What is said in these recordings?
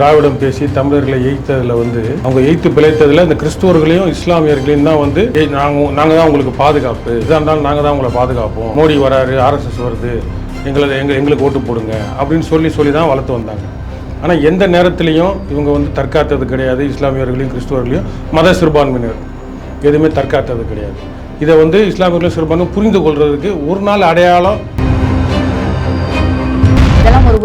திராவிடம் பேசி தமிழர்களை எய்த்ததில் வந்து அவங்க எய்த்து பிழைத்ததில் இந்த கிறிஸ்துவர்களையும் இஸ்லாமியர்களையும் தான் வந்து நாங்கள் நாங்க நாங்கள் தான் உங்களுக்கு பாதுகாப்பு. இதாக இருந்தாலும் நாங்கள் தான் உங்களை பாதுகாப்போம். மோடி வராரு ஆர்எஸ்எஸ் வருது. எங்களை எங்கள் எங்களுக்கு ஓட்டு போடுங்க. அப்படின்னு சொல்லி சொல்லி தான் வளர்த்து வந்தாங்க. ஆனால் எந்த நேரத்துலையும் இவங்க வந்து தற்காத்தது கிடையாது. இஸ்லாமியர்களையும் கிறிஸ்துவர்களையும் மத சிறுபான்மையினர் எதுவுமே தற்காத்தது கிடையாது. இதை வந்து இஸ்லாமியர்களும் சிறுபான்மை புரிந்து கொள்றதுக்கு ஒரு நாள் அடையாளம்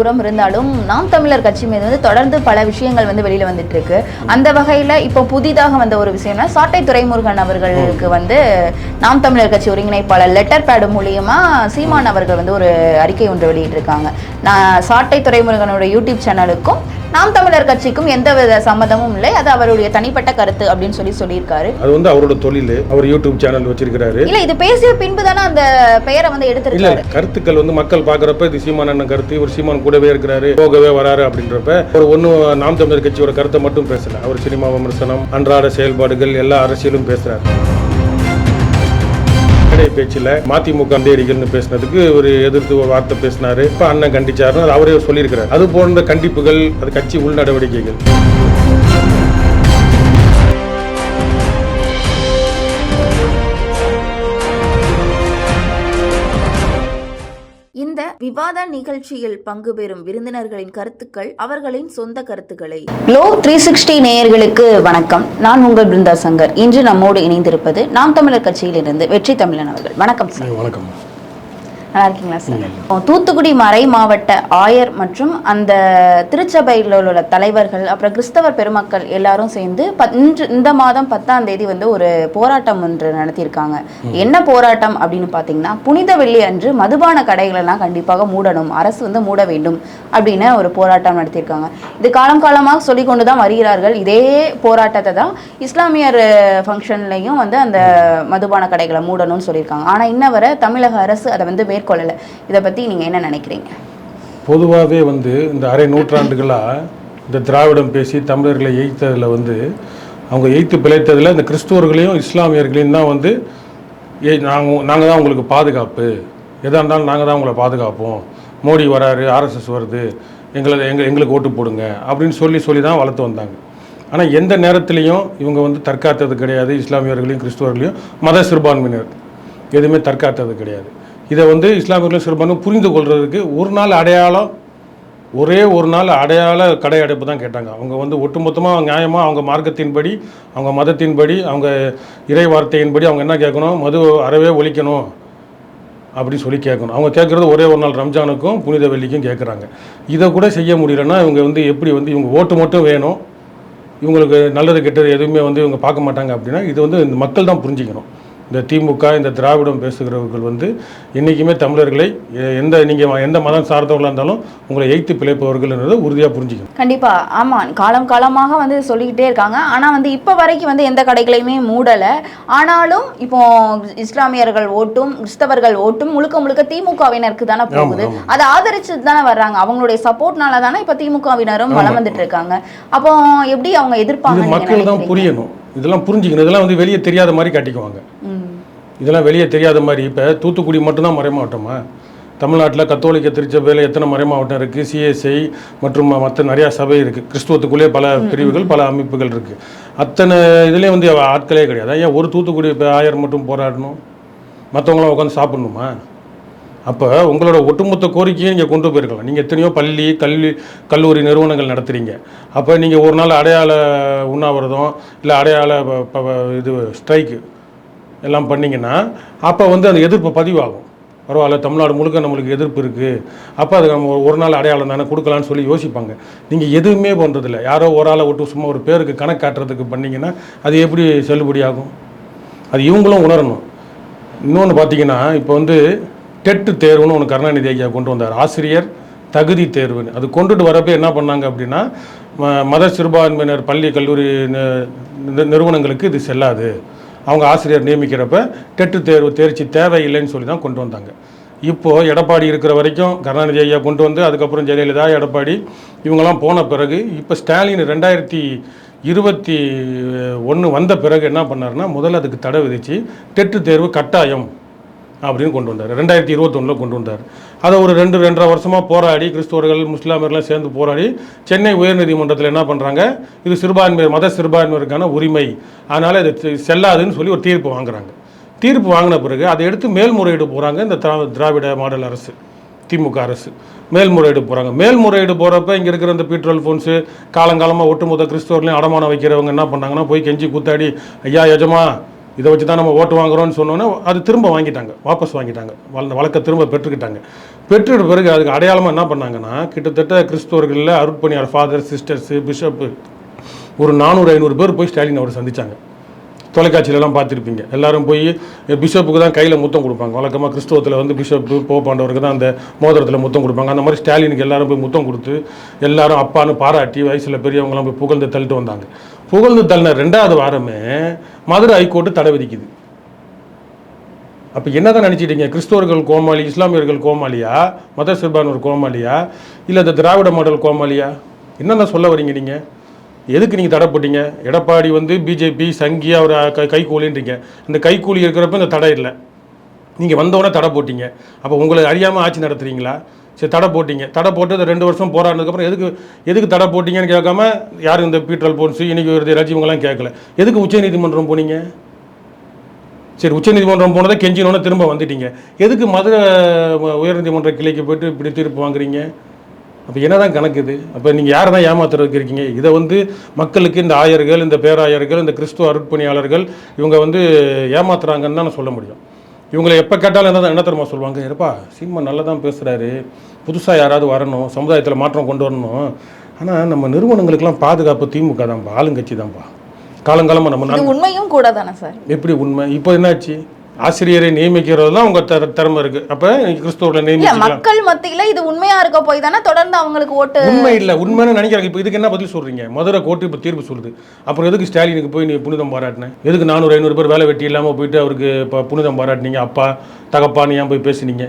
புறம் இருந்தாலும் நாம் தமிழர் கட்சி மீது வந்து தொடர்ந்து பல விஷயங்கள் வந்து வெளியில வந்துட்டு இருக்கு அந்த வகையில இப்போ புதிதாக வந்த ஒரு விஷயம்னா சாட்டை துரைமுருகன் அவர்களுக்கு வந்து நாம் தமிழர் கட்சி ஒருங்கிணைப்பாளர் லெட்டர் பேடு மூலியமா சீமான் அவர்கள் வந்து ஒரு அறிக்கை ஒன்று வெளியிட்டிருக்காங்க. நான் சாட்டை துரைமுருகனோட யூடியூப் சேனலுக்கும் நாம் தமிழர் கட்சிக்கும் எந்தவித சம்மதமும் இல்லை. அது அவருடைய தனிப்பட்ட கருத்து அப்படின்னு சொல்லி சொல்லியிருக்காரு. அது வந்து அவரோட தொழில். அவர் யூடியூப் சேனல் வச்சிருக்கிறாரு. இல்ல இது பேசிய பின்பு தானே அந்த பெயரை வந்து இல்ல எடுத்திருக்காரு கருத்துக்கள் வந்து மக்கள் பாக்குறப்ப இது சீமான் அண்ணன் கருத்து இவர் சீமான் கூடவே இருக்கிறாரு போகவே வராரு அப்படின்றப்ப ஒரு ஒன்றும் நாம் தமிழர் கட்சியோட கருத்தை மட்டும் பேசல. அவர் சினிமா விமர்சனம் அன்றாட செயல்பாடுகள் எல்லா அரசியலும் பேசுறாரு. கடை பேச்சில் மதிமுக அந்தேடிகள்னு பேசினதுக்கு ஒரு எதிர்த்து ஒரு வார்த்தை பேசினாரு. இப்போ அண்ணன் கண்டிச்சாருன்னு அவரே சொல்லியிருக்கிறார். அது போன்ற கண்டிப்புகள் அது கட்சி உள்நடவடிக்கைகள். விவாத நிகழ்ச்சியில் பங்கு பெறும் விருந்தினர்களின் கருத்துக்கள் அவர்களின் சொந்த கருத்துக்களை. லோ த்ரீ சிக்ஸ்டி நேயர்களுக்கு வணக்கம். நான் உங்கள் பிருந்தா சங்கர். இன்று நம்மோடு இணைந்திருப்பது நாம் தமிழர் கட்சியிலிருந்து வெற்றி தமிழன் அவர்கள். வணக்கம் சார். வணக்கம். நல்லா இருக்கீங்களா சார் தூத்துக்குடி மறை மாவட்ட ஆயர் மற்றும் அந்த திருச்சபையில் உள்ள தலைவர்கள் அப்புறம் கிறிஸ்தவர் பெருமக்கள் எல்லாரும் சேர்ந்து இன்று இந்த மாதம் பத்தாம் தேதி வந்து ஒரு போராட்டம் ஒன்று நடத்தியிருக்காங்க. என்ன போராட்டம் அப்படின்னு பார்த்தீங்கன்னா புனித வெள்ளி அன்று மதுபான கடைகளெல்லாம் கண்டிப்பாக மூடணும் அரசு வந்து மூட வேண்டும் அப்படின்னு ஒரு போராட்டம் நடத்தியிருக்காங்க. இது காலம் காலமாக சொல்லி கொண்டு தான் வருகிறார்கள். இதே போராட்டத்தை தான் இஸ்லாமியர் ஃபங்க்ஷன்லையும் வந்து அந்த மதுபான கடைகளை மூடணும்னு சொல்லியிருக்காங்க. ஆனால் இன்ன வரை தமிழக அரசு அதை வந்து மேற்கொள்ளலை. இதை பற்றி நீங்கள் என்ன நினைக்கிறீங்க? பொதுவாகவே வந்து இந்த அரை நூற்றாண்டுகளாக இந்த திராவிடம் பேசி தமிழர்களை எய்த்ததில் வந்து அவங்க எய்த்து பிழைத்ததில் இந்த கிறிஸ்துவர்களையும் இஸ்லாமியர்களையும் தான் வந்து ஏய் நாங்கள் நாங்கள் தான் உங்களுக்கு பாதுகாப்பு. எதாக இருந்தாலும் நாங்கள் தான் உங்களை பாதுகாப்போம். மோடி வராரு ஆர்எஸ்எஸ் வருது எங்களை எங்க எங்களுக்கு ஓட்டு போடுங்க அப்படின்னு சொல்லி சொல்லி தான் வளர்த்து வந்தாங்க. ஆனால் எந்த நேரத்துலையும் இவங்க வந்து தற்காத்தது கிடையாது. இஸ்லாமியர்களையும் கிறிஸ்துவர்களையும் மத சிறுபான்மையினர் எதுவுமே தற்காத்தது கிடையாது. இதை வந்து இஸ்லாமியர்களும் சிறுபான்மை புரிந்து கொள்வதற்கு ஒரு நாள் அடையாளம் ஒரே ஒரு நாள் அடையாள கடை அடைப்பு தான் கேட்டாங்க. அவங்க வந்து ஒட்டுமொத்தமாக நியாயமாக அவங்க மார்க்கத்தின்படி அவங்க மதத்தின்படி அவங்க இறை வார்த்தையின்படி அவங்க என்ன கேட்கணும்? மது அறவே ஒழிக்கணும் அப்படின்னு சொல்லி கேட்கணும். அவங்க கேட்குறது ஒரே ஒரு நாள் ரம்ஜானுக்கும் புனித வெள்ளிக்கும் கேட்குறாங்க. இதை கூட செய்ய முடியலன்னா இவங்க வந்து எப்படி வந்து இவங்க ஓட்டு மட்டும் வேணும் இவங்களுக்கு நல்லது கெட்டது எதுவுமே வந்து இவங்க பார்க்க மாட்டாங்க அப்படின்னா இது வந்து இந்த மக்கள் தான் புரிஞ்சிக்கணும். இந்த திமுக இந்த திராவிடம் பேசுகிறவர்கள் வந்து என்றைக்குமே தமிழர்களை எந்த நீங்கள் எந்த மதம் சார்ந்தவர்களாக இருந்தாலும் உங்களை எய்த்து பிழைப்பவர்கள்ன்றதை உறுதியாக புரிஞ்சிக்கணும். கண்டிப்பா. ஆமா காலம் காலமாக வந்து சொல்லிக்கிட்டே இருக்காங்க. ஆனா வந்து இப்ப வரைக்கும் வந்து எந்த கடைகளையுமே மூடல. ஆனாலும் இப்போ இஸ்லாமியர்கள் ஓட்டும் கிறிஸ்தவர்கள் ஓட்டும் முழுக்க முழுக்க திமுகவினருக்கு தானே போகுது. அதை ஆதரிச்சு தானே வர்றாங்க. அவங்களுடைய சப்போர்ட்னால தானே இப்ப திமுகவினரும் வளம் வந்துட்டு இருக்காங்க. அப்போ எப்படி அவங்க எதிர்ப்பாங்க மக்கள் தான்? புரியணும். இதெல்லாம் புரிஞ்சுக்கணும். இதெல்லாம் வந்து வெளியே தெரியாத மாதிரி காட்டிக்குவாங்க. இதெல்லாம் வெளியே தெரியாத மாதிரி. இப்போ தூத்துக்குடி மட்டும்தான் மறைமாவட்டமா? தமிழ்நாட்டில் கத்தோலிக்க திருச்சபையில் எத்தனை மறைமாவட்டம் இருக்குது சிஎஸ்ஐ மற்றும் மற்ற நிறையா சபை இருக்குது கிறிஸ்துவத்துக்குள்ளே பல பிரிவுகள் பல அமைப்புகள் இருக்குது அத்தனை இதுலேயும் வந்து ஆட்களே கிடையாது. ஏன் ஒரு தூத்துக்குடி இப்போ ஆயர் மட்டும் போராடணும்? மற்றவங்களாம் உட்காந்து சாப்பிடணுமா? அப்போ உங்களோட ஒட்டுமொத்த கோரிக்கையை நீங்கள் கொண்டு போயிருக்கலாம். நீங்கள் எத்தனையோ பள்ளி கல்வி கல்லூரி நிறுவனங்கள் நடத்துகிறீங்க அப்போ நீங்கள் ஒரு நாள் அடையாள உண்ணாவிரதம் இல்லை அடையாள ப- இது ஸ்ட்ரைக்கு எல்லாம் பண்ணிங்கன்னா அப்போ வந்து அந்த எதிர்ப்பு பதிவாகும். பரவாயில்ல தமிழ்நாடு முழுக்க நம்மளுக்கு எதிர்ப்பு இருக்குது அப்போ அது நம்ம ஒரு நாள் அடையாளம் தானே கொடுக்கலான்னு சொல்லி யோசிப்பாங்க. நீங்கள் எதுவுமே பண்ணுறதில்ல யாரோ ஒரு ஆளை விட்டு சும்மா ஒரு பேருக்கு கணக்கு காட்டுறதுக்கு பண்ணிங்கன்னா அது எப்படி செல்லுபடியாகும்? அது இவங்களும் உணரணும். இன்னொன்று பார்த்தீங்கன்னா இப்போ வந்து டெட்டு தேர்வுன்னு ஒன்று கருணாநிதி ஐயா கொண்டு வந்தார். ஆசிரியர் தகுதி தேர்வுன்னு. அது கொண்டுட்டு வரப்போ என்ன பண்ணாங்க அப்படின்னா ம- மத சிறுபான்மையினர் பள்ளி கல்லூரி நிறுவனங்களுக்கு இது செல்லாது. அவங்க ஆசிரியர் நியமிக்கிறப்ப டெட்டு தேர்வு தேர்ச்சி தேவையில்லைன்னு சொல்லி தான் கொண்டு வந்தாங்க. இப்போது எடப்பாடி இருக்கிற வரைக்கும் கருணாநிதி ஐயா கொண்டு வந்து அதுக்கப்புறம் ஜெயலலிதா எடப்பாடி இவங்கெல்லாம் போன பிறகு இப்போ ஸ்டாலின் ரெண்டாயிரத்தி இருபத்தி ஒன்று வந்த பிறகு என்ன பண்ணாருன்னா முதல்ல அதுக்கு தடை விதித்து டெட்டு தேர்வு கட்டாயம். அப்படின்னு கொண்டு வந்தார். ரெண்டாயிரத்தி இருபத்தொன்னில் கொண்டு வந்தார். அதை ஒரு ரெண்டு ரெண்டரை வருஷமாக போராடி கிறிஸ்தவர்கள் முஸ்லாமியர்கள்லாம் சேர்ந்து போராடி சென்னை உயர்நீதிமன்றத்தில் என்ன பண்ணுறாங்க இது சிறுபான்மையர் மத சிறுபான்மையருக்கான உரிமை. அதனால் இது செ- செல்லாதுன்னு சொல்லி ஒரு தீர்ப்பு வாங்குறாங்க. தீர்ப்பு வாங்கின பிறகு அதை எடுத்து மேல்முறையீடு போகிறாங்க இந்த திரா- திராவிட மாடல் அரசு திமுக அரசு. மேல்முறையீடு போகிறாங்க மேல்முறையீடு போகிறப்ப இங்கே இருக்கிற இந்த பீட்ரோல் ஃபோன்ஸு காலங்காலமாக ஒட்டுமொத்த கிறிஸ்தவர்களையும் அடமானம் வைக்கிறவங்க என்ன பண்ணாங்கன்னா போய் கெஞ்சி கூத்தாடி ஐயா எஜமா இதை வச்சு தான் நம்ம ஓட்டு வாங்குறோம்னு சொன்னோன்னே அது திரும்ப வாங்கிட்டாங்க. வாபஸ் வாங்கிட்டாங்க. வள வழக்கை திரும்ப பெற்றுக்கிட்டாங்க. பெற்றுட்ட பிறகு அதுக்கு அடையாளமாக என்ன பண்ணாங்கன்னா கிட்டத்தட்ட கிறிஸ்தவர்களில் அருட்பணியார் ஃபாதர் சிஸ்டர்ஸு பிஷப்பு ஒரு நானூறு ஐநூறு பேர் போய் ஸ்டாலின் அவரை சந்தித்தாங்க தொலைக்காட்சியிலலாம் பார்த்துருப்பீங்க. எல்லாரும் போய் பிஷப்புக்கு தான் கையில் முத்தம் கொடுப்பாங்க. வழக்கமாக கிறிஸ்துவத்தில் வந்து பிஷப்பு போப்பாண்டவருக்கு தான் அந்த மோதிரத்தில் முத்தம் கொடுப்பாங்க. அந்த மாதிரி ஸ்டாலினுக்கு எல்லாரும் போய் முத்தம் கொடுத்து எல்லாரும் அப்பான்னு பாராட்டி வயசில் பெரியவங்களாம் போய் புகழ்ந்து தள்ளிட்டு வந்தாங்க. புகழ்ந்து தள்ளின ரெண்டாவது வாரமே மதுரை ஹைகோர்ட்டு தடை விதிக்குது. அப்போ என்னதான் நினச்சிட்டீங்க? கிறிஸ்தவர்கள் கோமாளி இஸ்லாமியர்கள் கோமாளியா? மத சிறுபான்மையர் கோமாளியா? இல்லை இந்த திராவிட மாடல் கோமாளியா? என்னென்ன சொல்ல வரீங்க நீங்கள் எதுக்கு நீங்கள் தடை போட்டீங்க? எடப்பாடி வந்து பிஜேபி சங்கி அவர் கை கைக்கூலின்றீங்க இந்த கைக்கூலி இருக்கிறப்ப இந்த தடை இல்லை. நீங்கள் வந்தவொடனே தடை போட்டீங்க. அப்போ உங்களை அறியாமல் ஆட்சி நடத்துகிறீங்களா சரி தடை போட்டிங்க. தடை போட்டு இந்த ரெண்டு வருஷம் போராடினதுக்கப்புறம் எதுக்கு எதுக்கு தடை போட்டிங்கன்னு கேட்காம யாரும் இந்த பீட்ரல் போன்ஸு இன்னைக்கு ஒரு ரஜிவங்களாம் கேட்கல. எதுக்கு உச்சநீதிமன்றம் போனீங்க? சரி உச்சநீதிமன்றம் போனதை கெஞ்சினோன்னு திரும்ப வந்துட்டீங்க. எதுக்கு மதுரை உயர்நீதிமன்ற கிளைக்கு போயிட்டு இப்படி தீர்ப்பு வாங்குறீங்க? அப்போ என்னதான் கணக்கு இது? அப்போ நீங்கள் யாரை தான் ஏமாத்துறதுக்கு இருக்கீங்க? இதை வந்து மக்களுக்கு இந்த ஆயர்கள் இந்த பேராயர்கள் இந்த கிறிஸ்துவ அருட்பணியாளர்கள் இவங்க வந்து ஏமாத்துறாங்கன்னு தான் நான் சொல்ல முடியும். இவங்களை எப்போ கேட்டாலும் என்ன என்ன தெரியுமா சொல்லுவாங்க? இருப்பா சீமா நல்லா தான் பேசுகிறாரு புதுசாக யாராவது வரணும். சமுதாயத்தில் மாற்றம் கொண்டு வரணும். ஆனால் நம்ம நிறுவனங்களுக்கெல்லாம் பாதுகாப்பு திமுக தான்ப்பா ஆளுங்கட்சி தான்ப்பா காலங்காலமாக நம்ம உண்மையும் கூட தானே சார்? எப்படி உண்மை? இப்போ என்னாச்சு? ஆசிரியரை நியமிக்கிறதுலாம் உங்க திற திறமை இருக்கு. அப்ப கிறிஸ்தவர்களை இல்ல நியமிச்சுக்கலாம். மக்கள் மத்தியில இது உண்மையா இருக்க போய் தானே தொடர்ந்து அவங்களுக்கு ஓட்டு உண்மை இல்லை. உண்மைன்னு நினைக்கிறாங்க. இப்போ இதுக்கு என்ன பதில் சொல்றீங்க? மதுரை கோர்ட்டு இப்போ தீர்ப்பு சொல்லுது. அப்புறம் எதுக்கு ஸ்டாலினுக்கு போய் நீ புனிதம் பாராட்டினேன் எதுக்கு நானூறு ஐநூறு பேர் வேலை வெட்டி இல்லாமல் போயிட்டு அவருக்கு இப்போ புனிதம் பாராட்டினீங்க? அப்பா தகப்பான்னு ஏன் போய் பேசுனீங்க?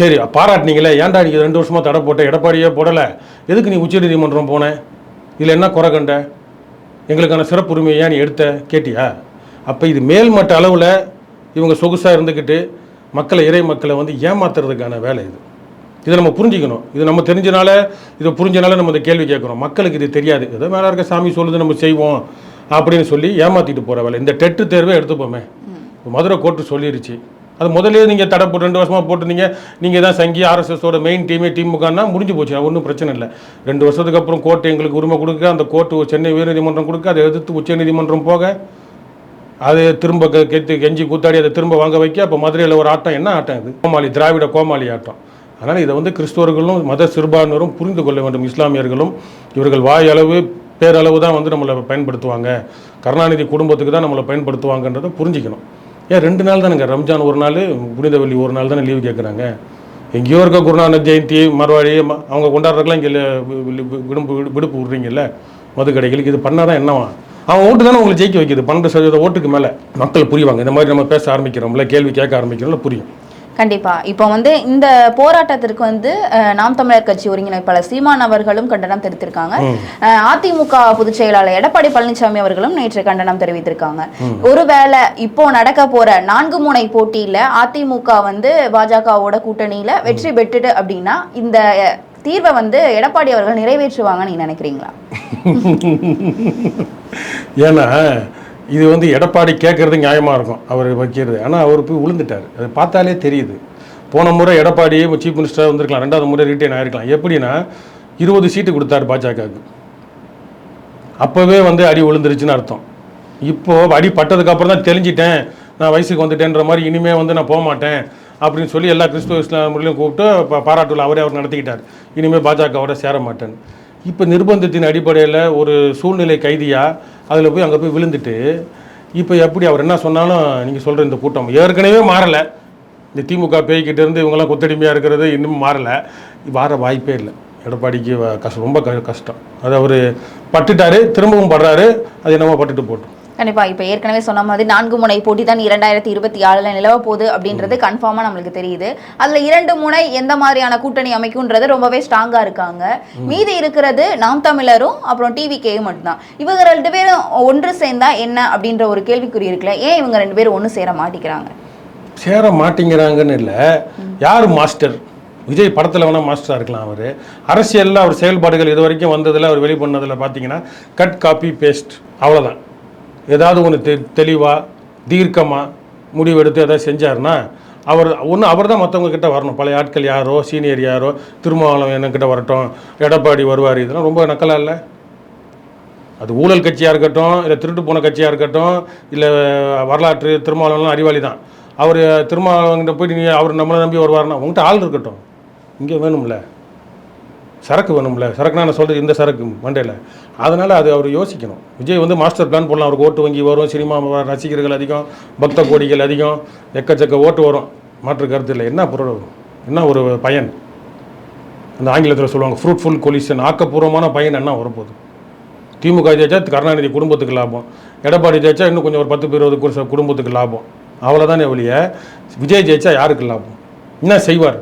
சரி பாராட்டினீங்களே. ஏன்டா நீங்க ரெண்டு வருஷமா தடை போட்ட எடப்பாடியே போடலை. எதுக்கு நீ உச்சநீதிமன்றம் போன? இதில் என்ன குறை கண்ட? எங்களுக்கான சிறப்பு உரிமையை ஏன் நீ எடுத்த? கேட்டியா? அப்போ இது மேல்மட்ட அளவில் இவங்க சொகுசாக இருந்துக்கிட்டு மக்களை இறை மக்களை வந்து ஏமாத்துறதுக்கான வேலை இது. இதை நம்ம புரிஞ்சுக்கணும். இது நம்ம தெரிஞ்சனால இதை புரிஞ்சனால நம்ம இந்த கேள்வி கேட்குறோம். மக்களுக்கு இது தெரியாது. ஏதோ மேலே இருக்க சாமி சொல்லுது நம்ம செய்வோம் அப்படின்னு சொல்லி ஏமாத்திட்டு போகிற வேலை. இந்த டெட்டு தேர்வே எடுத்துப்போமே. மதுரை கோர்ட்டு சொல்லிருச்சு. அது முதல்ல நீங்கள் தடை போட்டு ரெண்டு வருஷமாக போட்டுருந்தீங்க. நீங்கள் தான் சங்கி ஆர்எஸ்எஸோட மெயின் டீமே திமுகன்னா முடிஞ்சு போச்சு. ஒன்றும் பிரச்சனை இல்லை. ரெண்டு வருஷத்துக்கு அப்புறம் கோர்ட்டு எங்களுக்கு உரிமை கொடுக்க அந்த கோர்ட்டு சென்னை உயர்நீதிமன்றம் கொடுக்க அதை எதிர்த்து உச்சநீதிமன்றம் போக அது திரும்ப கெத்து கெஞ்சி கூத்தாடி அதை திரும்ப வாங்க வைக்க அப்போ மதுரையில் ஒரு ஆட்டம் என்ன ஆட்டம் இது? கோமாளி திராவிட கோமாளி ஆட்டம். அதனால் இதை வந்து கிறிஸ்தவர்களும் மத சிறுபான்மையரும் புரிந்து கொள்ள வேண்டும். இஸ்லாமியர்களும் இவர்கள் வாயளவு பேரளவு தான் வந்து நம்மளை பயன்படுத்துவாங்க. கருணாநிதி குடும்பத்துக்கு தான் நம்மளை பயன்படுத்துவாங்கன்றதை புரிஞ்சிக்கணும். ஏன் ரெண்டு நாள் தானுங்க? ரம்ஜான் ஒரு நாள் புனிதவெள்ளி ஒரு நாள் தானே லீவு கேட்குறாங்க எங்கேயோ இருக்க குருநானக் ஜெயந்தி மறுவாடி ம- அவங்க கொண்டாடுறதுக்கெல்லாம் இங்கே விடுப்பு விடுப்பு விடுறீங்கல்ல? மது கடைகளுக்கு இது பண்ணால் தான் என்னவா? அவன் ஓட்டு தானே உங்களை ஜெயிக்க வைக்குது? பன்னெண்டு சதவீத ஓட்டுக்கு மேலே மக்கள் புரிவாங்க. இந்த மாதிரி நம்ம பேச ஆரம்பிக்கிறோம்ல கேள்வி கேட்க ஆரம்பிக்கிறோம்ல புரியும். கண்டிப்பா. இப்போ வந்து இந்த போராட்டத்திற்கு வந்து நாம் தமிழர் கட்சி ஒருங்கிணைப்பாளர் சீமான் அவர்களும் கண்டனம் தெரிவித்திருக்காங்க. அதிமுக பொதுச் செயலாளர் எடப்பாடி பழனிசாமி அவர்களும் நேற்று கண்டனம் தெரிவித்திருக்காங்க. ஒருவேளை இப்போ நடக்க போற நான்கு முனை போட்டியில அதிமுக வந்து பாஜகவோட கூட்டணியில வெற்றி பெற்றுடு அப்படின்னா இந்த தீர்வை வந்து எடப்பாடி அவர்கள் நிறைவேற்றுவாங்கன்னு நினைக்கிறீங்களா? ஏன்னா இது வந்து எடப்பாடி கேட்கறது நியாயமாக இருக்கும் அவர் வைக்கிறது. ஆனால் அவர் போய் விழுந்துட்டார் அது பார்த்தாலே தெரியுது. போன முறை எடப்பாடி சீஃப் மினிஸ்டராக வந்திருக்கலாம். ரெண்டாவது முறை ரிட்டைன் ஆகிருக்கலாம் எப்படின்னா இருபது சீட்டு கொடுத்தாரு பாஜகவுக்கு. அப்போவே வந்து அடி விழுந்துருச்சுன்னு அர்த்தம். இப்போது அடி பட்டதுக்கப்புறம் தான் தெரிஞ்சிட்டேன். நான் வயசுக்கு வந்துட்டேன்ற மாதிரி இனிமே வந்து நான் போக மாட்டேன் அப்படின்னு சொல்லி எல்லா கிறிஸ்துவ இஸ்லாமியர்களையும் கூப்பிட்டு பா- பாராட்டுல அவரே அவர் நடத்திக்கிட்டார். இனிமேல் பாஜகவோட சேர மாட்டேன். இப்போ நிர்பந்தத்தின் அடிப்படையில் ஒரு சூழ்நிலை கைதியாக அதில் போய் அங்கே போய் விழுந்துட்டு இப்போ எப்படி அவர் என்ன சொன்னாலும் நீங்கள் சொல்கிற இந்த கூட்டம் ஏற்கனவே மாறலை. இந்த திமுக பேய்கிட்ட இருந்து இவங்கெல்லாம் கொத்தடிமையாக இருக்கிறது இன்னும் மாறலை. வார வாய்ப்பே இல்லை. எடப்பாடிக்கு கஷ்டம் ரொம்ப க- கஷ்டம். அது அவர் பட்டுட்டாரு திரும்பவும் படுறாரு அது என்னமோ பட்டுட்டு போட்டோம் கண்டிப்பா இப்ப ஏற்கனவே சொன்ன மாதிரி நான்கு முனை போட்டி தான் இரண்டாயிரத்தி இருபத்தி ஆறுல நிலவ போகுது அப்படின்றது கன்ஃபார்மா நம்மளுக்கு தெரியுது. அதுல இரண்டு முனை எந்த மாதிரியான கூட்டணி அமைக்கும்ன்றது ரொம்பவே ஸ்ட்ராங்கா இருக்காங்க. மீதி இருக்கிறது நாம் தமிழரும் அப்புறம் டிவிகேயும் மட்டும்தான். இவங்க ரெண்டு பேரும் ஒன்று சேர்ந்தா என்ன அப்படின்ற ஒரு கேள்விக்குறி இருக்குல்ல ஏன் இவங்க ரெண்டு பேரும் ஒன்று சேர மாட்டேங்கிறாங்க? சேர மாட்டேங்கிறாங்கன்னு இல்லை. யார் மாஸ்டர் விஜய் படத்தில் வேணால் மாஸ்டராக இருக்கலாம் அவர். அரசியலில் அவர் செயல்பாடுகள் இது வரைக்கும் வந்ததில் அவர் வெளி பண்ணதில் பார்த்தீங்கன்னா கட் காப்பி பேஸ்ட் அவ்வளோதான் ஏதாவது ஒன்று தெ தெளிவாக தீர்க்கமாக முடிவெடுத்து எதாவது செஞ்சாருன்னா அவர் ஒன்று அவர் தான் மற்றவங்கக்கிட்ட வரணும். பழைய ஆட்கள் யாரோ சீனியர் யாரோ திருமாவளம் என்கிட்ட வரட்டும் எடப்பாடி வருவார் இதெல்லாம் ரொம்ப நக்கலாக இல்லை? அது ஊழல் கட்சியாக இருக்கட்டும் இல்லை திருட்டு போன கட்சியாக இருக்கட்டும் இல்லை வரலாற்று திருமாவளவன்லாம் அறிவாளி தான். அவர் திருமாவளவன்கிட்ட போயிட்டு நீ அவர் நம்மளை நம்பி வருவார்னா உங்கள்கிட்ட ஆள் இருக்கட்டும். இங்கே வேணும்ல? சரக்கு வேணும்ல சரக்குனா நான் சொல்கிறது இந்த சரக்கு மண்டையில். அதனால் அது அவர் யோசிக்கணும். விஜய் வந்து மாஸ்டர் பிளான் போடலாம் அவருக்கு ஓட்டு வங்கி வரும் சினிமா ரசிகர்கள் அதிகம் பக்த கோடிகள் அதிகம் எக்கச்சக்க ஓட்டு வரும். மாற்று கருத்து இல்லை. என்ன பொருள்? என்ன ஒரு பயன்? அந்த ஆங்கிலத்தில் சொல்லுவாங்க ஃப்ரூட்ஃபுல் கொலிஷன் ஆக்கப்பூர்வமான பயன் என்ன வரப்போகுது? திமுக ஜெயிச்சா கருணாநிதி குடும்பத்துக்கு லாபம். எடப்பாடி ஜெயிச்சா இன்னும் கொஞ்சம் ஒரு பத்து பேர் இருபது குடும்பத்துக்கு லாபம். அவ்வளோதானே ஒழிய விஜய் ஜெயிச்சா யாருக்கு லாபம்? என்ன செய்வார்?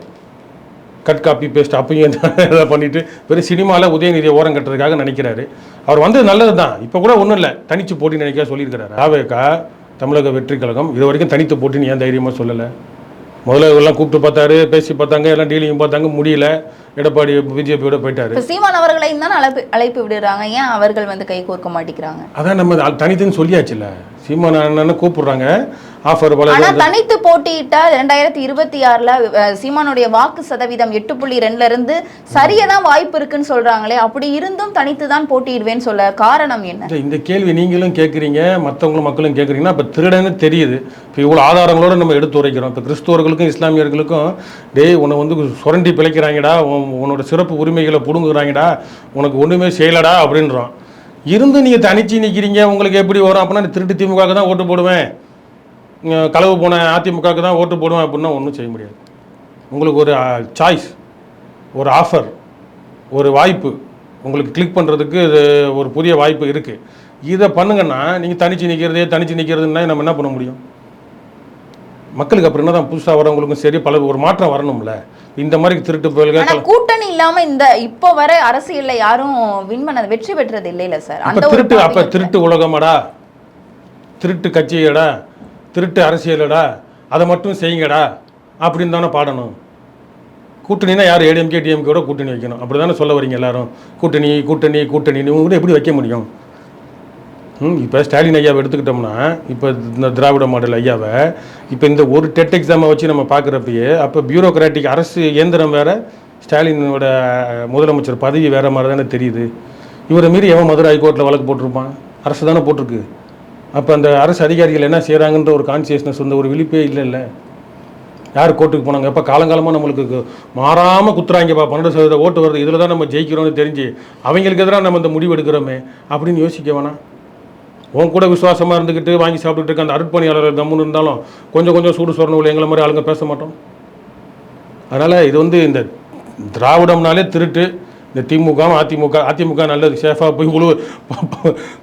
கட் காப்பி பேஸ்ட் அப்பயும் இதை பண்ணிட்டு வெறும் சினிமாவில் உதயநிதியை ஓரம் கட்டுறதுக்காக நினைக்கிறாரு. அவர் வந்தது நல்லது தான் இப்போ கூட ஒன்றும் இல்லை. தனிச்சு போட்டி நினைக்க சொல்லியிருக்கிறாரு. ஆவேக்கா தமிழக வெற்றி கழகம் இது வரைக்கும் தனித்து போட்டின்னு ஏன் தைரியமாக சொல்லலை? முதல்ல எல்லாம் கூப்பிட்டு பார்த்தாரு பேசி பார்த்தாங்க எல்லாம் டீலிங் பார்த்தாங்க முடியல. எடப்பாடி பிஜேபியோட போயிட்டாரு. சீமான் அவர்களையும் தான் அழைப்பு அழைப்பு விடுறாங்க. ஏன் அவர்கள் வந்து கை கோர்க்க மாட்டேங்கிறாங்க? அதான் நம்ம தனித்துன்னு சொல்லியாச்சுல்ல. சீமான் அண்ணன்னு கூப்பிடுறாங்க. ஆஃபர் போல ஆனா தனித்து போட்டியிட்டா ரெண்டாயிரத்தி இருபத்தி ஆறுல சீமானுடைய வாக்கு சதவீதம் எட்டு புள்ளி ரெண்டுல இருந்து சரியதான் வாய்ப்பு இருக்குன்னு சொல்றாங்களே அப்படி இருந்தும் தனித்து தான் போட்டியிடுவேன்னு சொல்ல காரணம் என்ன? இந்த- கேள்வி நீங்களும் கேட்குறீங்க மற்றவங்களும் மக்களும் கேட்குறீங்கன்னா இப்போ திருடன்னு தெரியுது. இப்போ இவ்வளோ ஆதாரங்களோட நம்ம எடுத்து உரைக்கிறோம். இப்போ கிறிஸ்தவர்களுக்கும் இஸ்லாமியர்களுக்கும் டேய் உன்னை வந்து சுரண்டி பிழைக்கிறாங்கடா உன் உன்னோட சிறப்பு உரிமைகளை பிடுங்குறாங்கடா உனக்கு ஒன்றுமே செய்யலடா அப்படின்றோம். இருந்து நீங்கள் தனிச்சு நிற்கிறீங்க உங்களுக்கு எப்படி வரும் அப்படின்னா திருட்டு திமுக தான் ஓட்டு போடுவேன். களவு போன அதிமுகவுக்கு தான் ஓட்டு போடுவேன் அப்படின்னா ஒன்றும் செய்ய முடியாது. உங்களுக்கு ஒரு சாய்ஸ் ஒரு ஆஃபர் ஒரு வாய்ப்பு உங்களுக்கு கிளிக் பண்ணுறதுக்கு இது ஒரு புதிய வாய்ப்பு இருக்குது இதை பண்ணுங்கன்னா நீங்கள் தனிச்சு நிற்கிறதே தனிச்சு நிற்கிறதுன்னா நம்ம என்ன பண்ண முடியும்? மக்களுக்கு அப்புறம் என்ன தான் புதுசாக வரவங்களுக்கும் சரி பல ஒரு மாற்றம் வரணும்ல. இந்த மாதிரி திருட்டு பயல்கள் கூட்டணி இல்லாம இந்த இப்போ வர அரசியல்ல யாரும் வின் பண்ணது வெற்றி பெற்றது இல்லைல சார். அப்போ திருட்டு அப்போ திருட்டு உலகமாடா? திருட்டு கட்சியடா? திருட்டு அரசியலடா அதை மட்டும் செய்யுங்கடா அப்படின்னு தானே பாடணும். கூட்டணினா யார்? ஏடிஎம்கே டிஎம்கேட கூட்டணி வைக்கணும். அப்படி தானே சொல்ல வரீங்க எல்லாரும். கூட்டணி கூட்டணி கூட்டணி கூட எப்படி வைக்க முடியும்? ம் இப்போ ஸ்டாலின் ஐயாவை எடுத்துக்கிட்டோம்னா இப்போ இந்த திராவிட மாடல் ஐயாவை இப்போ இந்த ஒரு டெட் எக்ஸாமை வச்சு நம்ம பார்க்குறப்பயே அப்போ பியூரோக்ராட்டிக் அரசு இயந்திரம் வேறு ஸ்டாலினோட முதலமைச்சர் பதவி வேறு மாதிரி தானே தெரியுது. இவரை மீறி எவன் மதுரை ஹைகோர்ட்டில் வழக்கு போட்டிருப்பான்? அரசு தானே போட்டிருக்கு. அப்போ அந்த அரசு அதிகாரிகள் என்ன செய்கிறாங்கன்ற ஒரு கான்சியஸ்னஸ் வந்து ஒரு விழிப்பே இல்லைல்ல. யார் கோர்ட்டுக்கு போனாங்க? எப்போ காலங்காலமாக நம்மளுக்கு மாறாமல் குத்துறாங்கப்பா பன்னெண்டு சதவீத ஓட்டு வருது. இதில் தான் நம்ம ஜெயிக்கிறோம்னு தெரிஞ்சு அவங்களுக்கு எதிராக நம்ம இந்த முடிவு எடுக்கிறோமே அப்படின்னு யோசிக்க வேணாம். உன் கூட விசுவாசமாக இருந்துக்கிட்டு வாங்கி சாப்பிட்டுட்டு இருக்க அந்த அருட்பணியாளர்கள் தம்முன்னு இருந்தாலும் கொஞ்சம் கொஞ்சம் சூடு சொரணை எங்களை மாதிரி ஆளுங்க பேச மாட்டோம். அதனால் இது வந்து இந்த திராவிடம்னாலே திருட்டு. இந்த திமுக அதிமுக அதிமுக நல்லது சேஃபாக போய் உழு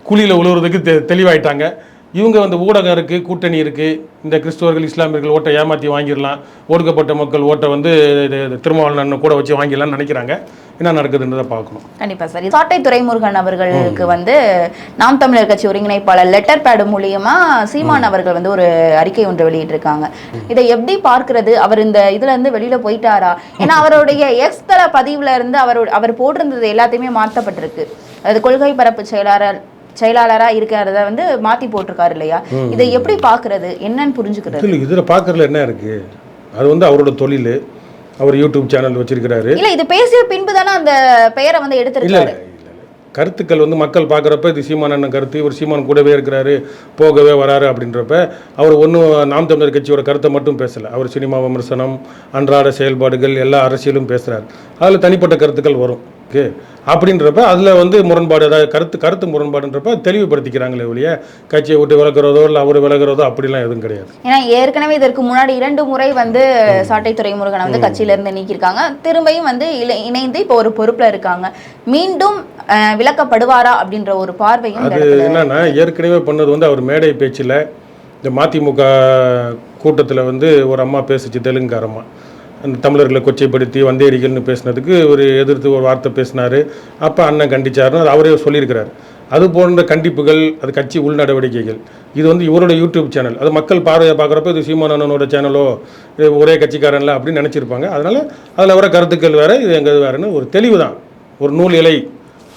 குழியில் உழுவுறதுக்கு தெ தெளிவாயிட்டாங்க. இவங்க வந்து ஊடகம் இருக்குது கூட்டணி இருக்குது இந்த கிறிஸ்துவர்கள் இஸ்லாமியர்கள் ஓட்டை ஏமாற்றி வாங்கிடலாம். ஒடுக்கப்பட்ட மக்கள் ஓட்டை வந்து இது- திருமாவளவன் கூட வச்சு வாங்கிடலாம்னு நினைக்கிறாங்க. என்ன நடக்குதுன்றதை பார்க்கணும். கண்டிப்பா சார். சாட்டை துரைமுருகன் அவர்களுக்கு வந்து நாம் தமிழர் கட்சி ஒருங்கிணைப்பாளர் லெட்டர் பேடு மூலியமா சீமான் அவர்கள் வந்து ஒரு அறிக்கை ஒன்று வெளியிட்டிருக்காங்க. இதை எப்படி பார்க்கிறது? அவர் இந்த இதுல இருந்து வெளியில போயிட்டாரா? ஏன்னா அவருடைய எக்ஸ் தள பதிவுல இருந்து அவர் அவர் போட்டிருந்தது எல்லாத்தையுமே மாற்றப்பட்டிருக்கு அது கொள்கை பரப்பு செயலாளர் செயலாளரா இருக்கிறத வந்து மாத்தி போட்டிருக்காரு இல்லையா? இதை எப்படி பார்க்கிறது? என்னன்னு புரிஞ்சுக்கிறது. இதில் பார்க்குறதுல என்ன இருக்குது அது வந்து அவரோட தொழில். அவர் யூடியூப் சேனல் வச்சிருக்கிறாரு. இல்ல இது பேசிய பின்பு தானே அந்த பெயரை வந்து எடுத்திருக்காரு. கருத்துக்கள் வந்து மக்கள் பார்க்குறப்ப இது சீமான் அண்ணன் கருத்து இவர் சீமான் கூடவே இருக்கிறாரு போகவே வராரு அப்படின்றப்ப அவர் ஒன்றும் நாம் தமிழர் கட்சியோட கருத்தை மட்டும் பேசலை. அவர் சினிமா விமர்சனம் அன்றாட செயல்பாடுகள் எல்லா அரசியலும் பேசுகிறார் அதில் தனிப்பட்ட கருத்துக்கள் வரும். ஓகே அப்படின்றப்ப அதில் வந்து முரண்பாடு அதாவது கருத்து கருத்து முரண்பாடுன்றப்ப தெளிவுபடுத்திக்கிறாங்களே ஒழிய கட்சியை விட்டு விலகிறதோ இல்லை அவர் விலகிறதோ அப்படிலாம் எதுவும் கிடையாது. ஏன்னா ஏற்கனவே இதற்கு முன்னாடி இரண்டு முறை வந்து சாட்டை துறைமுருகனை வந்து கட்சியில இருந்து நீக்கியிருக்காங்க. திரும்பியும் வந்து இணைந்து இப்போ ஒரு பொறுப்புல இருக்காங்க. மீண்டும் அஹ், விலக்கப்படுவாரா அப்படின்ற ஒரு பார்வையும் இந்த அது என்னன்னா ஏற்கனவே பண்ணது வந்து அவர் மேடை பேச்சில் இந்த மதிமுக கூட்டத்தில் வந்து ஒரு அம்மா பேசுச்சு தெலுங்குக்காரம்மா. அந்த தமிழர்களை கொச்சைப்படுத்தி வந்தேரிகள்னு பேசினதுக்கு ஒரு எதிர்த்து ஒரு வார்த்தை பேசினார். அப்போ அண்ணன் கண்டிச்சாருன்னு அது அவரே சொல்லியிருக்கிறார். அது போன்ற கண்டிப்புகள் அது கட்சி உள்நடவடிக்கைகள். இது வந்து இவரோட யூடியூப் சேனல் அது மக்கள் பார்வையை பார்க்குறப்ப இது சீமானனோட சேனலோ இது ஒரே கட்சிக்காரன்ல அப்படின்னு நினச்சிருப்பாங்க. அதனால் அதில் வர கருத்துக்கள் வேறு இது எங்கள் வேறுன்னு ஒரு தெளிவு தான் ஒரு நூல் இலை.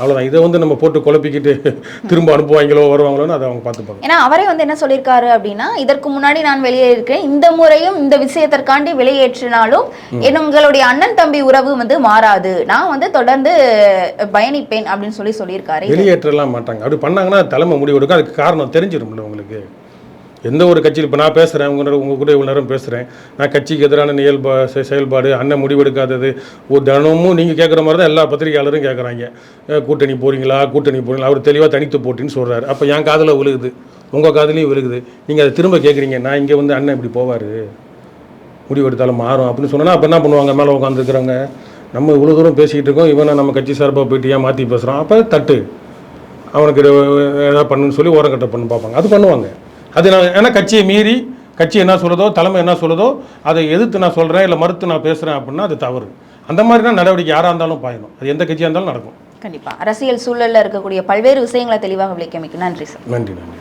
அவ்வளோதான் இதை வந்து நம்ம போட்டு குழப்பிக்கிட்டு திரும்ப அனுப்புவாங்களோ வருவாங்களோன்னு அதை அவங்க பார்த்துப்பாங்க ஏன்னா அவரே வந்து என்ன சொல்லியிருக்காரு அப்படின்னா இதற்கு முன்னாடி நான் வெளியேறிருக்கேன் இந்த முறையும் இந்த விஷயத்திற்காண்டி வெளியேற்றினாலும் எங்களுடைய அண்ணன் தம்பி உறவு வந்து மாறாது. நான் வந்து தொடர்ந்து பயணிப்பேன் அப்படின்னு சொல்லி சொல்லியிருக்காரு. வெளியேற்றலாம் மாட்டாங்க. அப்படி பண்ணாங்கன்னா தலைமை முடிவெடுக்கும் அதுக்கு காரணம் தெரிஞ்சிடும்ல உங்களுக்கு. எந்த ஒரு கட்சியில் இப்போ நான் பேசுகிறேன் உங்களோட உங்கள் கூட இவ்வளோ நேரம் பேசுகிறேன் நான் கட்சிக்கு எதிரான நியல்பா செயல்பாடு அண்ணன் முடிவெடுக்காதது ஒரு தினமும் நீங்கள் கேட்குற மாதிரி தான் எல்லா பத்திரிகையாளரும் கேட்குறாங்க கூட்டணி போகிறீங்களா கூட்டணி போகிறீங்களா அவர் தெளிவாக தனித்து போட்டின்னு சொல்கிறாரு அப்போ என் காதில் விழுகுது. உங்கள் காதலையும் விழுகுது. நீங்கள் அதை திரும்ப கேட்குறீங்க நான் இங்கே வந்து அண்ணன் இப்படி போவார். முடிவெடுத்தாலும் மாறும் அப்படின்னு சொன்னா அப்போ என்ன பண்ணுவாங்க? மேலே உட்காந்துருக்குறவங்க நம்ம இவ்வளோ தூரம் பேசிக்கிட்டு இருக்கோம் இவனை நம்ம கட்சி சார்பாக போயிட்டு ஏன் மாற்றி பேசுகிறோம் அப்போ தட்டு. அவனுக்கு எதாவது ஏதாவது பண்ணுன்னு சொல்லி ஓரக்கட்ட பண்ணு பார்ப்பாங்க. அது பண்ணுவாங்க. அது நான் ஏன்னா கட்சியை மீறி கட்சி என்ன சொல்லுதோ தலைமை என்ன சொல்லுதோ அதை எதிர்த்து நான் சொல்கிறேன் இல்லை மறுத்து நான் பேசுகிறேன் அப்படின்னா அது தவறு. அந்த மாதிரி தான் நடவடிக்கை யாராக இருந்தாலும் பாயணும். அது எந்த கட்சியாக இருந்தாலும் நடக்கும். கண்டிப்பா. அரசியல் சூழல்ல இருக்கக்கூடிய பல்வேறு விஷயங்களை தெளிவாக விளக்கமைக்கு நன்றி சார். நன்றி நன்றி.